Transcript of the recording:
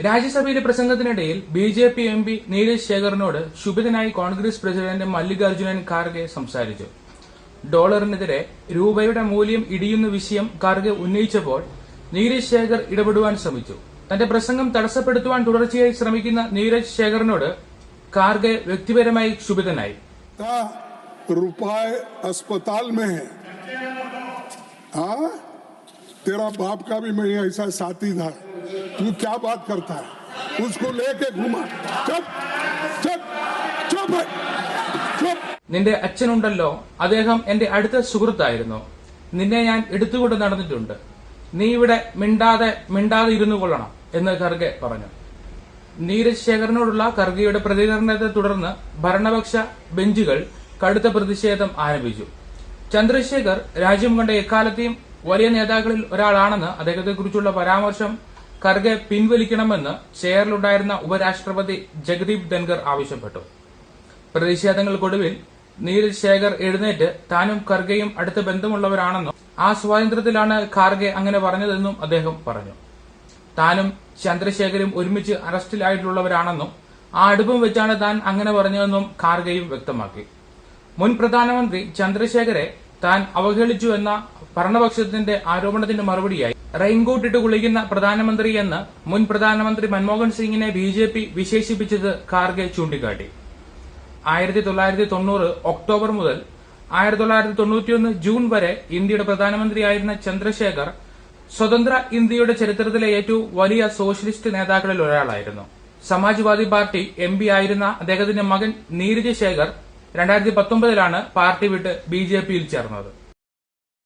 രാജ്യസഭയിലെ പ്രസംഗത്തിനിടയിൽ B J P M P Neeraj ശേഖറിനോട് ശുഭിതനായി Congress president Mallikarjunan Kharge സംസാരിച്ചു ഡോളറിനെതിരെ രൂപയുടെ മൂല്യം ഇടിയുന്ന വിഷയം ഖാർഗെ ഉന്നയിച്ചപ്പോൾ നീരജ് ശേഖർ ഇടപെടുവാൻ ശ്രമിച്ചു തന്റെ പ്രസംഗം തടസ്സപ്പെടുത്തുവാൻ തുടർച്ചയായി ശ്രമിക്കുന്ന നീരജ് ശേഖറിനോട് ഖാർഗെ വ്യക്തിപരമായി ക്ഷുഭിതനായി का रुपए अस्पताल में है हाँ तेरा बाप का भी मैं ऐसा साथी था तू क्या बात करता है उसको लेके घुमा चुप चुप चुप है, चुप നിന്റെ അച്ഛനുണ്ടല്ലോ അദ്ദേഹം എന്റെ അടുത്ത സുഹൃത്തായിരുന്നു നിന്നെ ഞാൻ എടുത്തുകൊണ്ട് നടന്നിട്ടുണ്ട് നീ ഇവിടെ മിണ്ടാതെ മിണ്ടാതെ ഇരുന്നു കൊള്ളണം എന്ന് ഖർഗെ പറഞ്ഞു നീരജ് ശേഖറിനോടുള്ള ഖർഗെയുടെ പ്രതികരണത്തെ തുടർന്ന് ഭരണപക്ഷ ബെഞ്ചുകൾ കടുത്ത പ്രതിഷേധം ആരംഭിച്ചു ചന്ദ്രശേഖർ രാജ്യം കണ്ട എക്കാലത്തെയും വലിയ നേതാക്കളിൽ ഒരാളാണെന്ന് അദ്ദേഹത്തെക്കുറിച്ചുള്ള പരാമർശം ഖർഗെ പിൻവലിക്കണമെന്ന് ചെയറിലുണ്ടായിരുന്ന ഉപരാഷ്ട്രപതി ജഗദീപ് ധൻഖർ ആവശ്യപ്പെട്ടു. പ്രതിഷേധങ്ങൾക്കൊടുവിൽ നീരജ് ശേഖർ എഴുന്നേറ്റ് താനും ഖർഗെയും അടുത്ത ബന്ധമുള്ളവരാണെന്നും ആ സ്വാതന്ത്ര്യത്തിലാണ് ഖാർഗെ അങ്ങനെ പറഞ്ഞതെന്നും അദ്ദേഹം പറഞ്ഞു. താനും ചന്ദ്രശേഖരും ഒരുമിച്ച് അറസ്റ്റിലായിട്ടുള്ളവരാണെന്നും ആ അടുപ്പം വെച്ചാണ് താൻ അങ്ങനെ പറഞ്ഞതെന്നും ഖാർഗെയും വ്യക്തമാക്കി. മുൻ പ്രധാനമന്ത്രി ചന്ദ്രശേഖരെ താൻ അവഹേളിച്ചു എന്ന ഭരണപക്ഷത്തിന്റെ ആരോപണത്തിന്റെ മറുപടിയായി റെയിൻകോട്ട് ഇട്ട് കുളിക്കുന്ന പ്രധാനമന്ത്രി എന്ന് മുൻ പ്രധാനമന്ത്രി മൻമോഹൻ സിംഗിനെ ബി ജെ പി വിശേഷിപ്പിച്ചത് ഖാർഗെ ചൂണ്ടിക്കാട്ടി. ആയിരത്തി തൊള്ളായിരത്തി തൊണ്ണൂറ് ഒക്ടോബർ മുതൽ ആയിരത്തി തൊള്ളായിരത്തി തൊണ്ണൂറ്റിയൊന്ന് ജൂൺ വരെ ഇന്ത്യയുടെ പ്രധാനമന്ത്രിയായിരുന്ന ചന്ദ്രശേഖർ സ്വതന്ത്ര ഇന്ത്യയുടെ ചരിത്രത്തിലെ ഏറ്റവും വലിയ സോഷ്യലിസ്റ്റ് നേതാക്കളിൽ ഒരാളായിരുന്നു. സമാജ്വാദി പാർട്ടി എം പി ആയിരുന്ന അദ്ദേഹത്തിന്റെ മകൻ നീരജ് ശേഖർ രണ്ടായിരത്തി പത്തൊമ്പതിലാണ് പാർട്ടി വിട്ട് ബി ജെ പിയിൽ ചേർന്നത്.